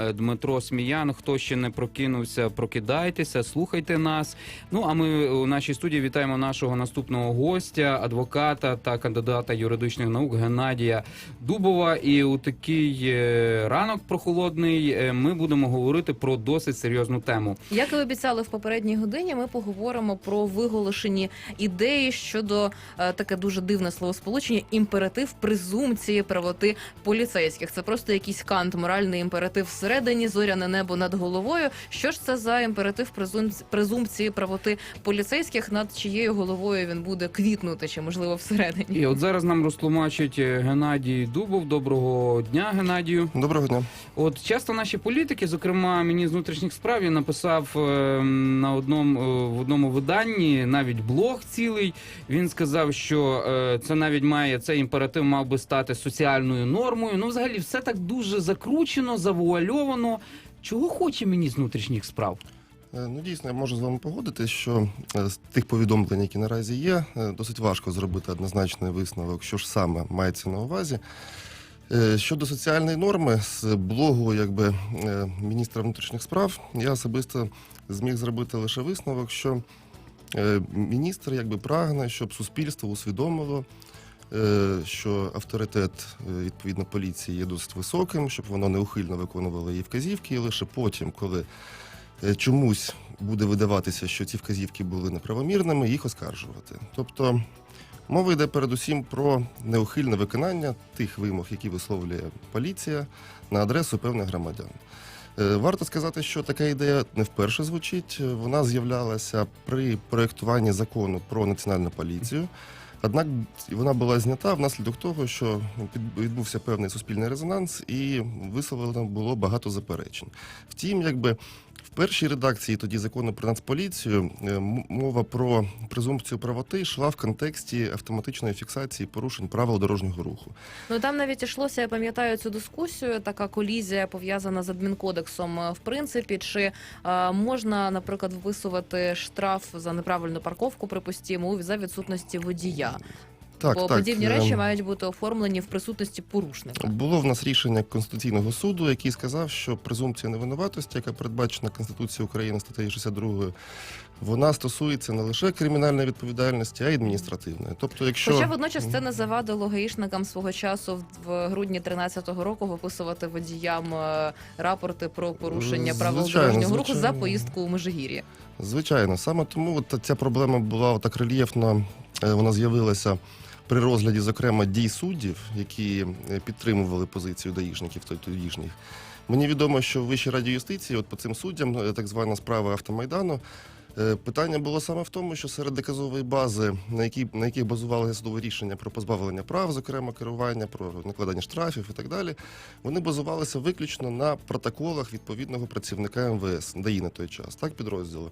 е, Дмитро Сміян. Хто ще не прокинувся, прокидайтеся, слухайте нас. Ну а ми у нашій студії вітаємо нашого наступного гостя, адвоката та кандидата юридичних наук Геннадія Дубова. І у такий е, ранок прохолодний е, ми будемо говорити про досить серйозну тему. Як і обіцяли в попередній годині, ми поговоримо про виголошені ідеї щодо таке дуже дивне словосполучення імператив презумпції правоти поліцейських. Це просто якийсь кант, моральний імператив всередині, зоряне небо над головою. Що ж це за імператив презумпці- презумпції правоти поліцейських, над чиєю головою він буде квітнути, чи можливо всередині? І от зараз нам розтлумачить е, Геннадій Дубов. Доброго дня, Геннадію. Доброго дня. От часто наші політики, зокрема міністр внутрішніх справ, він написав е, на одному е, в одному виданні навіть блог цілий. Він сказав, що е, це навіть має цей імператив мав би стати соціальною нормою. Ну, взагалі, все так дуже закручено, завуальовано. Чого хоче міністр внутрішніх справ? Е, Ну, дійсно, я можу з вами погодитись, що е, з тих повідомлень, які наразі є, е, досить важко зробити однозначний висновок, що ж саме мається на увазі. Щодо соціальної норми, з блогу якби, міністра внутрішніх справ, я особисто зміг зробити лише висновок, що міністр якби прагне, щоб суспільство усвідомило, що авторитет е, відповідно поліції є досить високим, щоб воно неухильно виконувало її вказівки, і лише потім, коли е, чомусь буде видаватися, що ці вказівки були неправомірними, їх оскаржувати. Тобто мова йде передусім про неухильне виконання тих вимог, які висловлює поліція на адресу певних громадян. Е, Варто сказати, що така ідея не вперше звучить. Вона з'являлася при проєктуванні закону про національну поліцію. Однак вона була знята внаслідок того, що відбувся певний суспільний резонанс і висловлено було багато заперечень. Втім, якби в першій редакції тоді закону про нацполіцію е, мова про презумпцію правоти йшла в контексті автоматичної фіксації порушень правил дорожнього руху. Ну там навіть йшлося, я пам'ятаю цю дискусію. Така колізія пов'язана з адмінкодексом. Е, В принципі, чи е, можна, наприклад, виписувати штраф за неправильну парковку, припустимо, за відсутності водія? Так, Бо так, подібні е, речі мають бути оформлені в присутності порушника. Було в нас рішення Конституційного суду, який сказав, що презумпція невинуватості, яка передбачена Конституцією України статтею 62, вона стосується не лише кримінальної відповідальності, а й адміністративної. Тобто, якщо Хоча водночас це не завадило гаїшникам свого часу в- грудні 13-го року виписувати водіям е, рапорти про порушення правил Звичайно, дорожнього руху за поїздку у Межигір'ї. Звичайно, саме тому от ця проблема була так рельєфно, е, вона з'явилася при розгляді, зокрема, дій суддів, які е, підтримували позицію даїшників тодішніх. Мені відомо, що в Вищій раді юстиції, от по цим суддям, е, так звана справа автомайдану. Е, Питання було саме в тому, що серед доказової бази, на якій на яких базувалося судове рішення про позбавлення прав, зокрема керування, про накладання штрафів і так далі, вони базувалися виключно на протоколах відповідного працівника МВС ДАІ на той час, так підрозділу.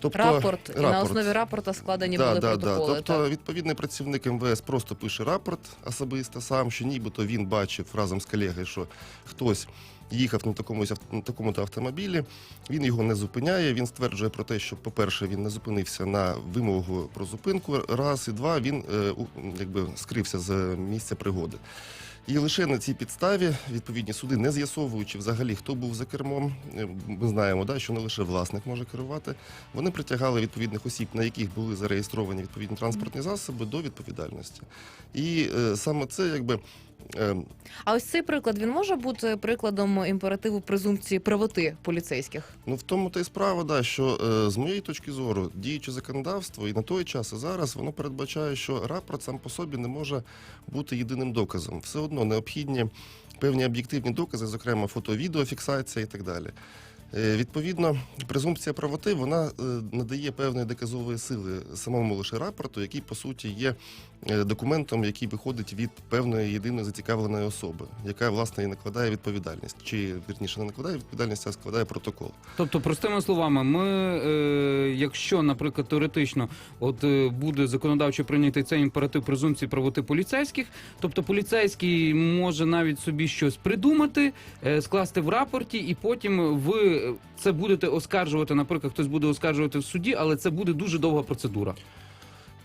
Тобто Рапорт, і на основі рапорта складені Да, були да, да. Тобто так. відповідний працівник МВС просто пише рапорт особисто сам, що нібито він бачив разом з колегою, що хтось їхав на такомусь на такому-то автомобілі. Він його не зупиняє. Він стверджує про те, що, по-перше, він не зупинився на вимогу про зупинку. Раз і два він е, у- якби скрився з місця пригоди. І лише на цій підставі відповідні суди, не з'ясовуючи взагалі, хто був за кермом, е, ми знаємо, да, що не лише власник може керувати. Вони притягали відповідних осіб, на яких були зареєстровані відповідні транспортні засоби, до відповідальності. І е, саме це якби. Е, А ось цей приклад він може бути прикладом імперативу презумпції правоти поліцейських. Ну, в тому та й справа, да, що е, з моєї точки зору, діюче законодавство і на той час, і зараз воно передбачає, що рапорт сам по собі не може бути єдиним доказом. Все одно необхідні певні об'єктивні докази, зокрема фото-відеофіксація і так далі. Е, Відповідно, презумпція правоти вона е, надає певної доказової сили самому лише рапорту, який по суті є е, документом, який виходить від певної єдиної зацікавленої особи, яка власне і накладає відповідальність, чи вірніше не накладає відповідальність, а складає протокол. Тобто, простими словами, ми, е, якщо, наприклад, теоретично, от буде законодавчо прийнятий цей імператив презумпції правоти поліцейських, тобто поліцейський може навіть собі щось придумати, е, скласти в рапорті, і потім ви це будете оскаржувати. Наприклад, хтось буде оскаржувати в суді, але це буде дуже довга процедура.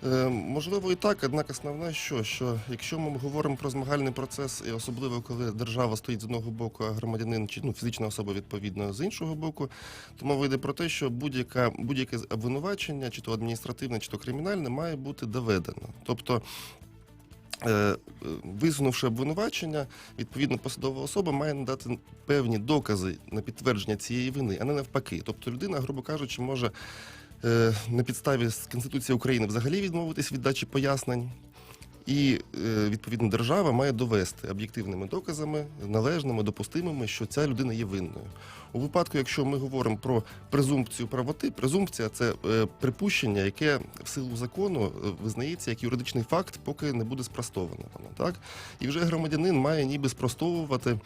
Е, Можливо, і так, однак основне, що, що якщо ми говоримо про змагальний процес, і особливо коли держава стоїть з одного боку, а громадянин чи ну, фізична особа відповідно з іншого боку, то мова йде про те, що будь-яке обвинувачення, чи то адміністративне, чи то кримінальне, має бути доведено. Тобто. Е, е, Висунувши обвинувачення, відповідно посадова особа має надати певні докази на підтвердження цієї вини, а не навпаки. Тобто людина, грубо кажучи, може е, на підставі з Конституції України взагалі відмовитись від дачі пояснень. І е, відповідно держава має довести об'єктивними доказами, належними, допустимими, що ця людина є винною. У випадку, якщо ми говоримо про презумпцію правоти, презумпція це е, припущення, яке в силу закону е, визнається як юридичний факт, поки не буде спростовано воно. Так і вже громадянин має ніби спростовувати.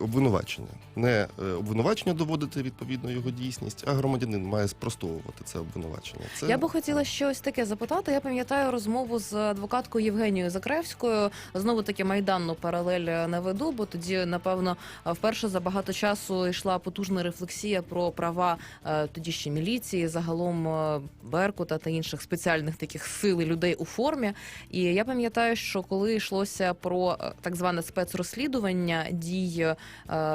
Обвинувачення не е, обвинувачення доводити відповідно його дійсність, а громадянин має спростовувати це обвинувачення. Це Я би хотіла ще ось таке запитати. Я пам'ятаю розмову з адвокаткою Євгенією Закревською. Знову таки майданну паралель наведу, бо тоді, напевно, вперше за багато часу йшла потужна рефлексія про права е, тоді ще міліції, загалом е, Беркута та інших спеціальних таких сил і людей у формі. І я пам'ятаю, що коли йшлося про так зване спецрозслідування дій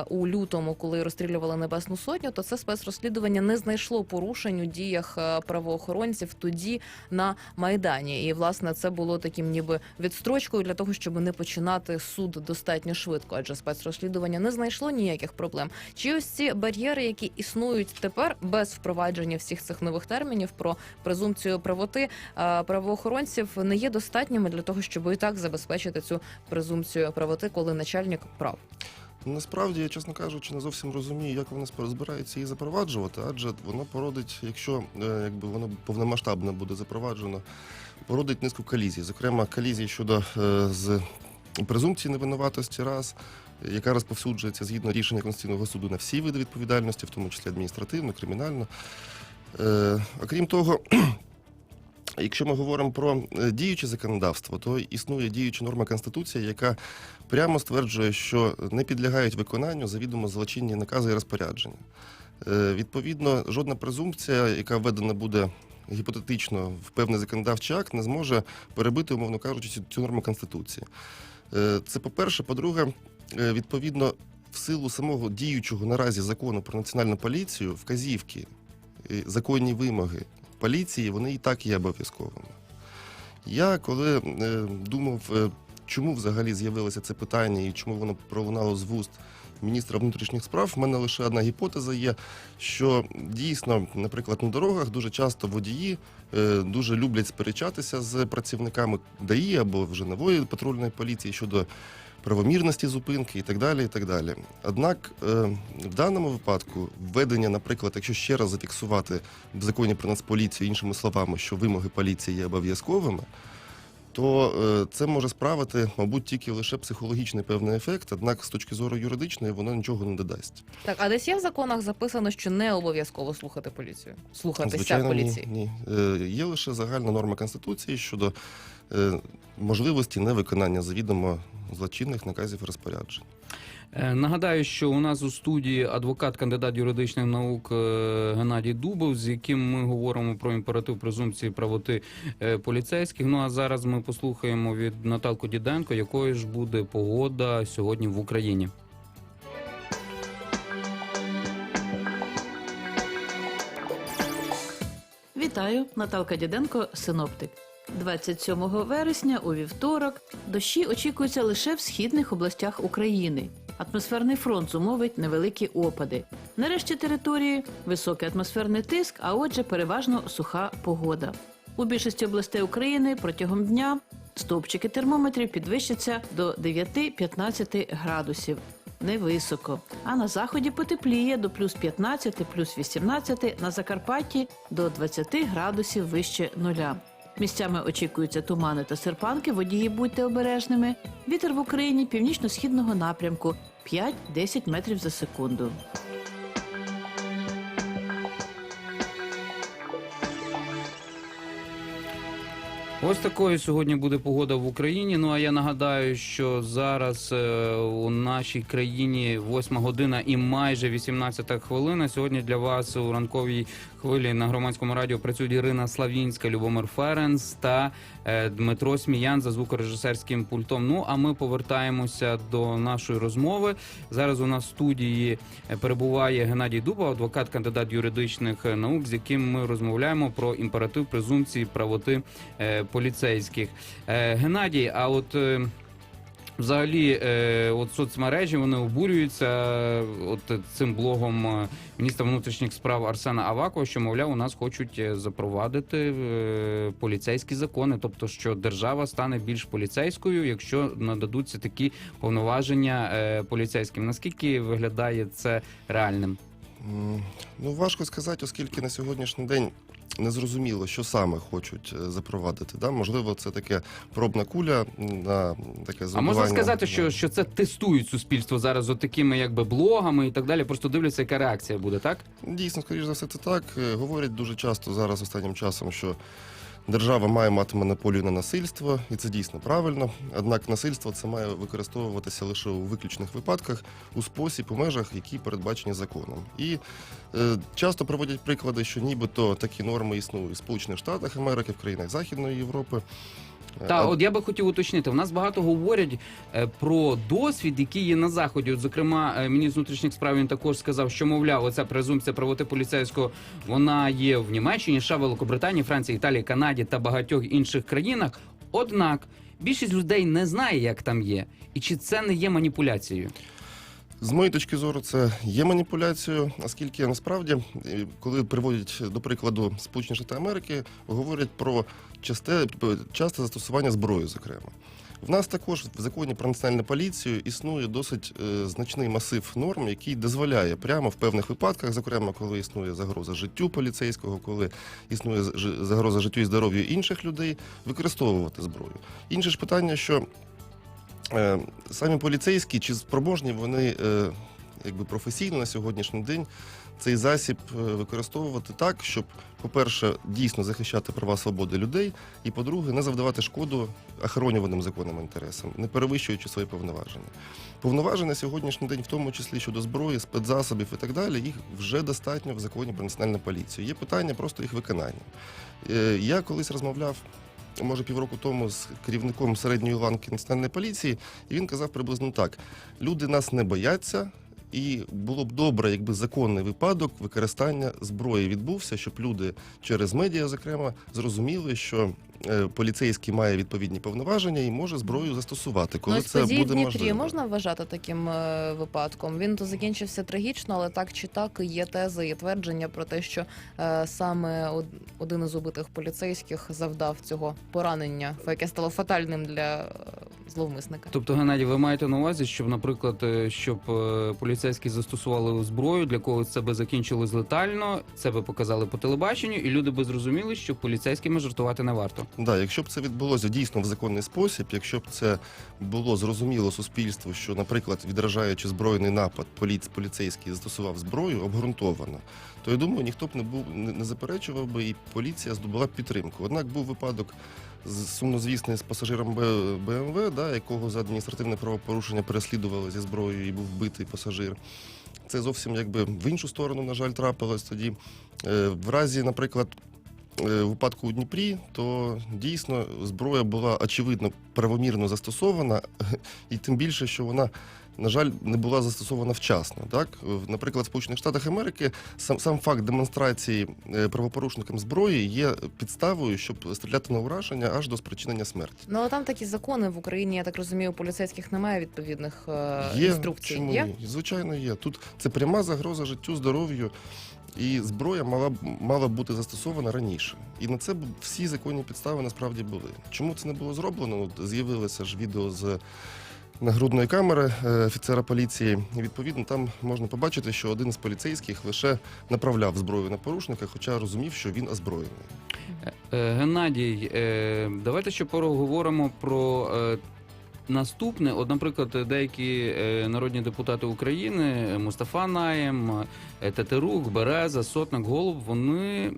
у лютому, коли розстрілювали Небесну Сотню, то це спецрозслідування не знайшло порушень у діях е, правоохоронців тоді на майдані. І власне це було таким, ніби відстрочкою для того, щоб не починати суд достатньо швидко, адже спецрозслідування не знайшло ніяких проблем. Чи ось ці бар'єри, які існують тепер без впровадження всіх цих нових термінів про презумпцію правоти е, правоохоронців, не є достатніми для того, щоб і так забезпечити цю презумпцію правоти, коли начальник прав. Насправді, я, чесно кажучи, не зовсім розумію, як вони спро- збираються її запроваджувати, адже воно породить, якщо е, якби воно повномасштабно буде запроваджено, породить низку колізій. Зокрема, колізій щодо е, з презумпції невинуватості раз, яка розповсюджується згідно рішення Конституційного суду на всі види відповідальності, в тому числі адміністративну, кримінальну. Е, окрім того, Якщо ми говоримо про е, діюче законодавство, то існує діюча норма Конституції, яка прямо стверджує, що не підлягають виконанню завідомо злочинні накази і розпорядження. Е, Відповідно, жодна презумпція, яка введена буде гіпотетично в певний законодавчий акт, не зможе перебити, умовно кажучи, цю- норму Конституції. Е, Це по-перше, по-друге, відповідно, в силу самого діючого наразі закону про національну поліцію, вказівки, законні вимоги поліції, вони і так є обов'язковими. Я коли е, думав, е, чому взагалі з'явилося це питання і чому воно пролунало з вуст міністра внутрішніх справ, в мене лише одна гіпотеза є, що дійсно, наприклад, на дорогах дуже часто водії е, дуже люблять сперечатися з працівниками ДАІ або вже нової патрульної поліції щодо правомірності зупинки і так далі. І так далі. Однак е, в даному випадку введення, наприклад, якщо ще раз зафіксувати в законі про нацполіцію іншими словами, що вимоги поліції є обов'язковими, то е, це може справити, мабуть, тільки лише психологічний певний ефект, однак з точки зору юридичної воно нічого не додасть. Так, а десь є в законах записано, що не обов'язково слухати поліцію, слухатися Звичайно, поліції. ні. ні. Е, Є лише загальна норма Конституції щодо можливості невиконання завідомо злочинних наказів і розпоряджень. Е, Нагадаю, що у нас у студії адвокат, кандидат юридичних наук е, Геннадій Дубов, з яким ми говоримо про імператив презумпції правоти е, поліцейських. Ну а зараз ми послухаємо від Наталку Діденко, якою ж буде погода сьогодні в Україні. Вітаю, Наталка Діденко, синоптик. 27 вересня у вівторок дощі очікуються лише в східних областях України. Атмосферний фронт зумовить невеликі опади. Нарешті території високий атмосферний тиск, а отже, переважно суха погода. У більшості областей України протягом дня стовпчики термометрів підвищаться до 9-15 градусів. Невисоко. А на заході потепліє до плюс 15, плюс 18, на Закарпатті до 20 градусів вище нуля. Місцями очікуються тумани та серпанки, водії будьте обережними. Вітер в Україні північно-східного напрямку 5-10 метрів за секунду. Ось такою сьогодні буде погода в Україні. Ну а я нагадаю, що зараз е, у нашій країні 8 година і майже 18 хвилина. Сьогодні для вас у ранковій хвилі на громадському радіо працюють Ірина Славінська, Любомир Ференс та е, Дмитро Сміян за звукорежисерським пультом. Ну а ми повертаємося до нашої розмови. Зараз у нас в студії е, перебуває Геннадій Дуба, адвокат, кандидат юридичних наук, з яким ми розмовляємо про імператив презумпції правоти поліцейських. Е, Геннадій, а от. е, Взагалі, е, от соцмережі вони обурюються от цим блогом міністра внутрішніх справ Арсена Авакова, що мовляв, у нас хочуть запровадити поліцейські закони, тобто що держава стане більш поліцейською, якщо нададуться такі повноваження поліцейським. Наскільки виглядає це реальним? Ну, важко сказати, оскільки на сьогоднішній день не зрозуміло, що саме хочуть е, запровадити. Да? Можливо, це таке пробна куля на таке А можна сказати, що, що це тестують суспільство зараз от такими якби блогами і так далі. Просто дивляться, яка реакція буде, так? Дійсно, скоріш за все, це так. Е, Говорять дуже часто зараз останнім часом, що держава має мати монополію на насильство, і це дійсно правильно. Однак насильство це має використовуватися лише у виключних випадках у спосіб, у межах, які передбачені законом. І е, часто проводять приклади, що нібито такі норми існують в Сполучених Штатах Америки, в країнах Західної Європи. Е, Та от я би хотів уточнити. В нас багато говорять е, про досвід, який є на заході. От, зокрема, е, міністр внутрішніх справ він також сказав, що мовляв, оця презумпція правоти поліцейського вона є в Німеччині, США, Великобританії, Франції, Італії, Канаді та багатьох інших країнах. Однак більшість людей не знає, як там є, і чи це не є маніпуляцією. З моєї точки зору, це є маніпуляцією, оскільки насправді, е, коли приводять до прикладу Сполучені Штати Америки, говорять про часте, часте застосування зброї, зокрема. В нас також в законі про національну поліцію існує досить е, значний масив норм, який дозволяє прямо в певних випадках, зокрема, коли існує загроза життю поліцейського, коли існує загроза життю і здоров'ю інших людей, використовувати зброю. Інше ж питання, що е, самі поліцейські чи спроможні вони е, якби професійно на сьогоднішній день цей засіб е, використовувати так, щоб, по-перше, дійсно захищати права свободи людей, і по-друге, не завдавати шкоду охоронюваним законним інтересам, не перевищуючи свої повноваження. Повноваження на сьогоднішній день, в тому числі щодо зброї, спецзасобів і так далі, їх вже достатньо в законі про національну поліцію. Є питання просто їх виконання. Я колись розмовляв. Може, півроку тому з керівником середньої ланки національної поліції, і він казав приблизно так: люди нас не бояться, і було б добре, якби законний випадок використання зброї відбувся, щоб люди через медіа, зокрема, зрозуміли, що поліцейський має відповідні повноваження і може зброю застосувати, коли ну, це події буде Дніпрі можливо. можна вважати таким е, випадком. Він то закінчився трагічно, але так чи так є тези, є твердження про те, що е, саме один із убитих поліцейських завдав цього поранення, яке стало фатальним для е, зловмисника. Тобто, Геннадій, ви маєте на увазі, щоб, наприклад, е, щоб е, поліцейські застосували зброю, для когось це би закінчилось летально, це би показали по телебаченню, і люди би зрозуміли, що поліцейськими жартувати не варто. Да, якщо б це відбулося дійсно в законний спосіб, якщо б це було зрозуміло суспільству, що, наприклад, відражаючи збройний напад, поліц, поліцейський застосував зброю обґрунтовано, то я думаю, ніхто б не був не, заперечував би, і поліція здобула б підтримку. Однак був випадок сумнозвісний з пасажиром БМВ, да, якого за адміністративне правопорушення переслідували зі зброєю і був вбитий пасажир. Це зовсім якби в іншу сторону, на жаль, трапилось тоді. Е, В разі, наприклад, е, випадку у Дніпрі, то дійсно зброя була очевидно правомірно застосована, і тим більше, що вона. На жаль, не була застосована вчасно. Так, наприклад, в Сполучених Штатах Америки сам сам факт демонстрації е, правопорушникам зброї є підставою, щоб стріляти на ураження аж до спричинення смерті. Ну але там такі закони в Україні, я так розумію, у поліцейських немає відповідних е, Є інструкцій. чому Є? ні? Звичайно, є. Тут це пряма загроза життю, здоров'ю, і зброя мала б мала бути застосована раніше. І на це всі законні підстави насправді були. Чому це не було зроблено? З'явилося ж відео з нагрудної камери е, офіцера поліції. І відповідно там можна побачити, що один з поліцейських лише направляв зброю на порушника, хоча розумів, що він озброєний. Е, Геннадій, е, давайте ще поговоримо про наступне. От, наприклад, деякі е, народні депутати України е, Мустафа Наєм, е, Тетерук, Береза, Сотник, Голуб, вони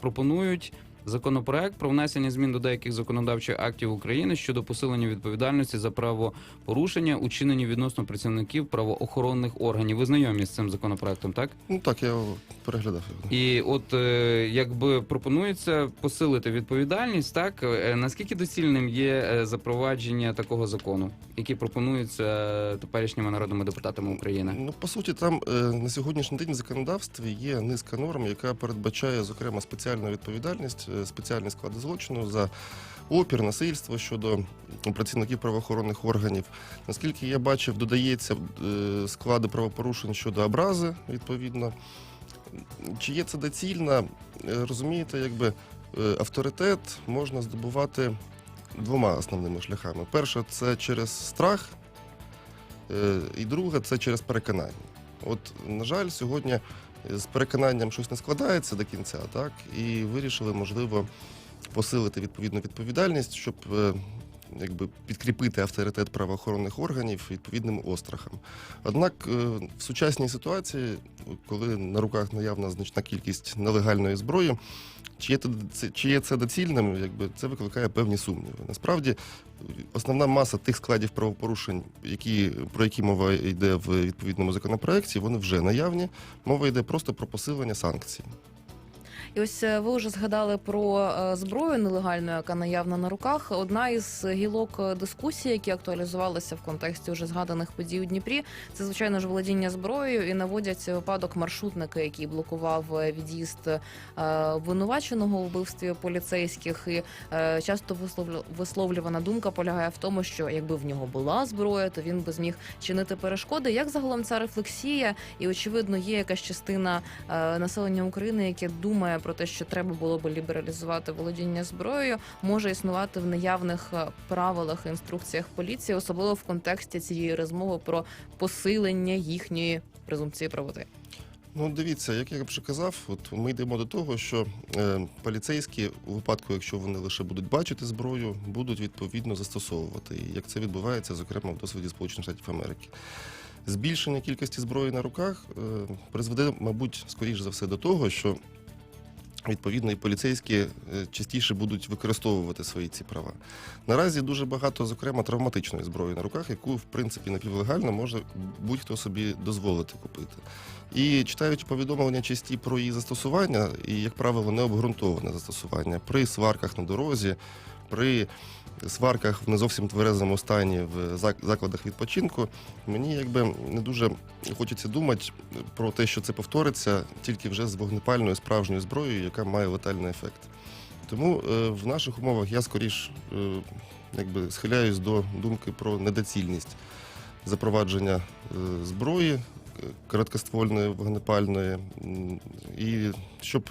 пропонують законопроект про внесення змін до деяких законодавчих актів України щодо посилення відповідальності за правопорушення, учинені відносно працівників правоохоронних органів. Ви знайомі з цим законопроектом, так? Ну так, я його переглядав. І от е, якби пропонується посилити відповідальність, так е, наскільки доцільним є е, запровадження такого закону, який пропонується теперішніми народними депутатами України? Ну, по суті, там на сьогоднішній день в законодавстві є низка норм, яка передбачає, зокрема, спеціальну відповідальність, спеціальні склади злочину за опір, насильство щодо працівників правоохоронних органів. Наскільки я бачив, додається е, склади правопорушень щодо образи, відповідно. Чи є це доцільно? Е, Розумієте, якби е, авторитет можна здобувати двома основними шляхами. Перше, це через страх, е, і друге, це через переконання. От, на жаль, сьогодні з переконанням щось не складається до кінця, так, і вирішили, можливо, посилити відповідну відповідальність, щоб е, якби підкріпити авторитет правоохоронних органів відповідним острахом. Однак е, в сучасній ситуації, коли на руках наявна значна кількість нелегальної зброї, чи є, це, чи є це доцільним, якби це викликає певні сумніви. Насправді, основна маса тих складів правопорушень, які, про які мова йде в відповідному законопроекті, вони вже наявні. Мова йде просто про посилення санкцій. І ось е, ви вже згадали про е, зброю нелегальну, яка наявна на руках. Одна із гілок е, дискусії, які актуалізувалися в контексті вже згаданих подій у Дніпрі, це звичайно ж володіння зброєю і наводять випадок маршрутника, який блокував від'їзд обвинуваченого у вбивстві поліцейських. І часто висловлю- висловлювана думка полягає в тому, що якби в нього була зброя, то він би зміг чинити перешкоди. Як загалом ця рефлексія, і очевидно, є якась частина населення України, яке думає про те, що треба було би лібералізувати володіння зброєю, може існувати в наявних е, правилах інструкціях поліції, особливо в контексті цієї розмови про посилення їхньої презумпції правоти. Ну, дивіться, як я вже казав, от ми йдемо до того, що е, поліцейські у випадку, якщо вони лише будуть бачити зброю, будуть відповідно застосовувати. І як це відбувається, зокрема в досвіді Сполучених Штатів Америки. Збільшення кількості зброї на руках е, призведе, мабуть, скоріш за все до того, що відповідно і поліцейські е, частіше будуть використовувати свої ці права. Наразі дуже багато, зокрема, травматичної зброї на руках, яку, в принципі, напівлегально може будь-хто собі дозволити купити. І читаючи повідомлення часті про її застосування, і, як правило, необґрунтоване застосування при сварках на дорозі, при сварках в не зовсім тверезому стані в закладах відпочинку, мені якби не дуже хочеться думати про те, що це повториться тільки вже з вогнепальною справжньою зброєю, яка має летальний ефект. Тому е, в наших умовах я скоріш е, якби схиляюсь до думки про недоцільність запровадження е, зброї е, короткоствольної вогнепальної, і щоб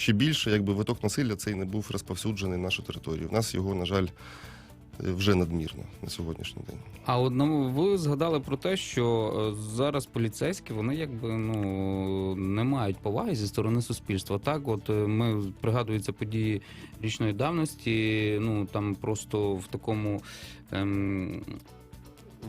ще більше якби виток насилля цей не був розповсюджений на нашу територію. У нас його, на жаль, е, вже надмірно на сьогоднішній день. А одному ви згадали про те, що е, зараз поліцейські вони якби ну не мають поваги зі сторони суспільства. Так, от е, ми пригадуються події річної давності. Ну там просто в такому. Ем,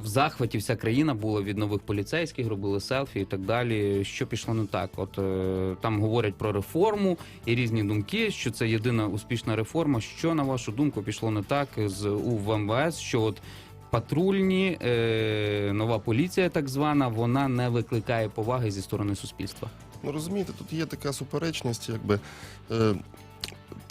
в захваті вся країна була від нових поліцейських, робили селфі і так далі. Що пішло не так? От е, там говорять про реформу і різні думки, що це єдина успішна реформа. Що на вашу думку пішло не так з у в МВС? Що от патрульні, е, нова поліція, так звана, вона не викликає поваги зі сторони суспільства. Ну розумієте, тут є така суперечність, якби. Е,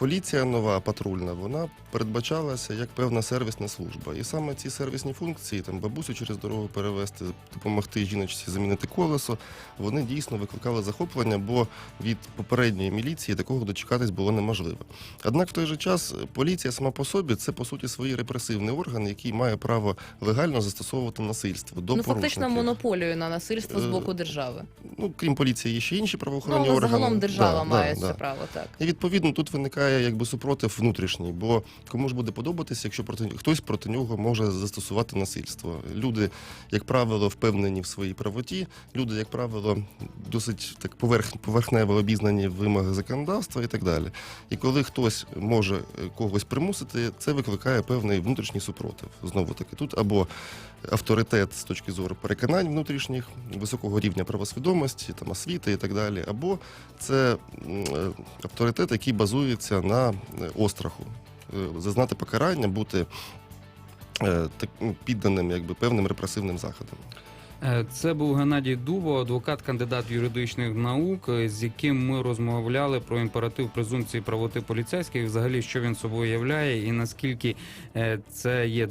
Поліція нова патрульна, вона передбачалася як певна сервісна служба. І саме ці сервісні функції, там бабусю через дорогу перевезти, допомогти жіночці замінити колесо, вони дійсно викликали захоплення, бо від попередньої міліції такого дочекатись було неможливо. Однак в той же час поліція сама по собі це по суті свій репресивний орган, який має право легально застосовувати насильство до ну фактично монополію на насильство з Е, боку держави. Ну крім поліції, є ще інші Ну правоохоронні але органи. загалом держава Да, має да, це да. право, так. І відповідно тут виникає якби супротив внутрішній, бо кому ж буде подобатися, якщо проти хтось проти нього може застосувати насильство. Люди, як правило, впевнені в своїй правоті. Люди, як правило, досить так поверх, поверхнево обізнані в вимогах законодавства і так далі. І коли хтось може е, когось примусити, це викликає певний внутрішній супротив. Знову таки, тут або авторитет з точки зору переконань внутрішніх, високого рівня правосвідомості, там освіти і так далі, або це е, авторитет, який базується на е, остраху, е, зазнати покарання, бути е, ну, підданим якби, певним репресивним заходам. Це був Геннадій Дубо, адвокат, кандидат юридичних наук, з яким ми розмовляли про імператив презумпції правоти поліцейських, взагалі що він собою являє, і наскільки це є